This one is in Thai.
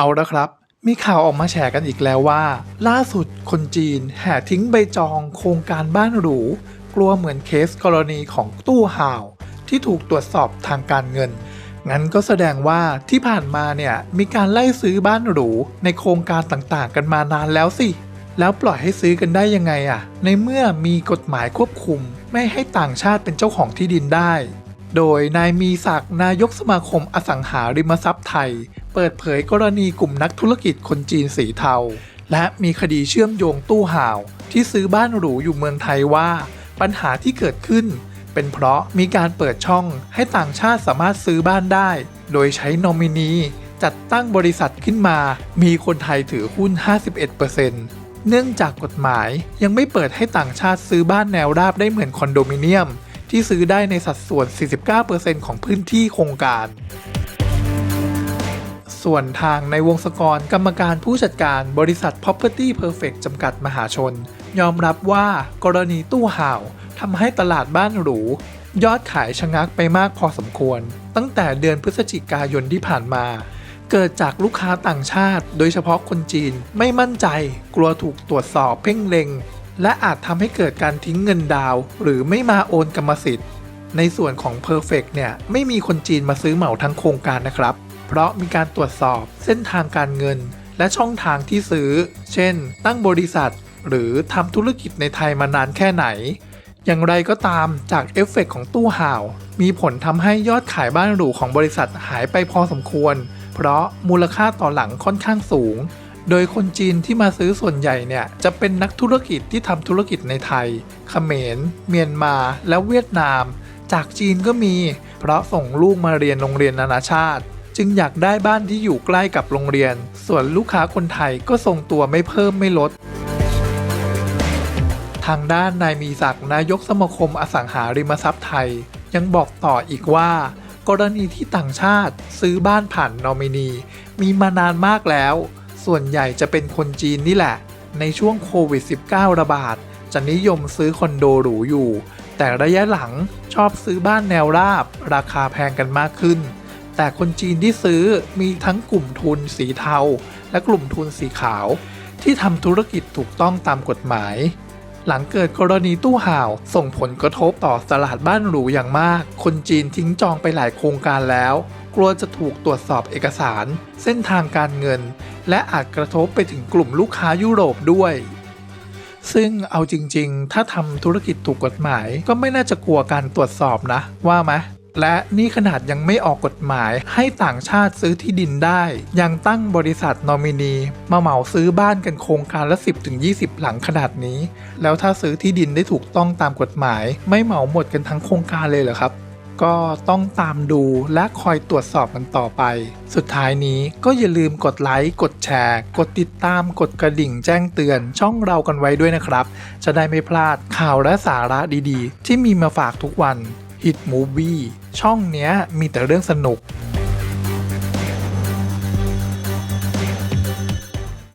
เอาละครับ มีข่าวออกมาแฉกันอีกแล้วว่า ล่าสุดคนจีนแห่ทิ้งใบจองโครงการบ้านหรู กลัวเหมือนเคสกรณีของตู้ห่าว ที่ถูกตรวจสอบทางการเงิน งั้นก็แสดงว่าที่ผ่านมาเนี่ยมีการไล่ซื้อบ้านหรูในโครงการต่างๆ กันมานานแล้วสิ แล้วปล่อยให้ซื้อกันได้ยังไงอะ่ะ ในเมื่อมีกฎหมายควบคุม ไม่ให้ต่างชาติเป็นเจ้าของที่ดินได้ โดยนายมีศักดิ์นายกสมาคมอสังหาริมทรัพย์ไทย เปิดเผยกรณีกลุ่มนักธุรกิจคนจีนสีเทา และมีคดีเชื่อมโยงตู้ห่าว ที่ซื้อบ้านหรูอยู่เมืองไทยว่า ปัญหาที่เกิดขึ้น เป็นเพราะมีการเปิดช่องให้ต่างชาติสามารถซื้อบ้านได้ โดยใช้นอมินีจัดตั้งบริษัทขึ้นมา มีคนไทยถือหุ้น 51%เนื่องจากกฎหมายยังไม่เปิดให้ต่างชาติซื้อบ้านแนวราบได้เหมือนคอนโดมิเนียม ที่ซื้อได้ในสัดส่วน 49%ของพื้นที่โครงการ ส่วนทางในวงศกรกรรมการผู้จัดการบริษัท Property Perfect จำกัดมหาชน ยอมรับว่ากรณีตู้ห่าวทำให้ตลาดบ้านหรู ยอดขายชะงักไปมากพอสมควร ตั้งแต่เดือนพฤศจิกายนที่ผ่านมา เกิดจากลูกค้าต่างชาติ โดยเฉพาะคนจีนไม่มั่นใจ กลัวถูกตรวจสอบเพ่งเล็ง และอาจทำให้เกิดการทิ้งเงินดาว หรือไม่มาโอนกรรมสิทธิ์ ในส่วนของ Perfect เนี่ยไม่มีคนจีนมาซื้อเหมาทั้งโครงการนะครับ เพราะมีการตรวจสอบเส้นทางการเงิน และช่องทางที่ซื้อ เช่น ตั้งบริษัท หรือทำธุรกิจในไทยมานานแค่ไหน อย่างไรก็ตามจากเอฟเฟกต์ของตู้ห่าว มีผลทำให้ยอดขายบ้านหรูของบริษัทหายไปพอสมควร เพราะมูลค่าต่อหลังค่อนข้างสูง โดยคนจีนที่มาซื้อส่วนใหญ่เนี่ยจะเป็นนักธุรกิจที่ทำธุรกิจในไทย เขมร เมียนมา และเวียดนาม จากจีนก็มี เพราะส่งลูกมาเรียนโรงเรียนนานาชาติ จึงอยากได้บ้านที่อยู่ใกล้กับโรงเรียน ส่วนลูกค้าคนไทยก็ทรงตัวไม่เพิ่มไม่ลด ทางด้านนายมีศักดิ์นายกสมาคมอสังหาริมทรัพย์ไทย ยังบอกต่ออีกว่า กรณีที่ต่างชาติซื้อบ้านผ่านนอมินี มีมานานมากแล้ว ส่วนใหญ่จะเป็นคนจีนนี่แหละ ในช่วงโควิด -19 ระบาด จะนิยมซื้อคอนโดหรูอยู่ แต่ระยะหลังชอบซื้อบ้านแนวราบ ราคาแพงกันมากขึ้น แต่คนจีนที่ซื้อมีทั้งกลุ่มทุนสีเทา และกลุ่มทุนสีขาว ที่ทำธุรกิจถูกต้องตามกฎหมาย หลังเกิดกรณีตู้ห่าว ส่งผลกระทบต่อตลาดบ้านหรูอย่างมาก คนจีนทิ้งจองไปหลายโครงการแล้ว กลัวจะถูกตรวจสอบเอกสาร เส้นทางการเงิน และอาจกระทบไปถึงกลุ่มลูกค้ายุโรปด้วยซึ่งเอาจริง ๆ ถ้าทำธุรกิจถูกกฎหมายก็ไม่น่าจะกลัวการตรวจสอบนะ ว่าไหม และนี่ขนาดยังไม่ออกกฎหมายให้ต่างชาติซื้อที่ดินได้ ยังตั้งบริษัทนอมินี มาเหมาซื้อบ้านกันโครงการละ 10-20 หลังขนาดนี้ แล้วถ้าซื้อที่ดินได้ถูกต้องตามกฎหมาย ไม่เหมาหมดกันทั้งโครงการเลยเหรอครับ ก็ต้องตามดูและคอยตรวจสอบกันต่อไป สุดท้ายนี้ก็อย่าลืมกดไลค์กดแชร์ กดติดตามกดกระดิ่งแจ้งเตือนช่องเรากันไว้ด้วยนะครับ จะได้ไม่พลาดข่าวและสาระดีๆ ที่มีมาฝากทุกวัน Hit Movie ช่องเนี้ยมีแต่เรื่องสนุก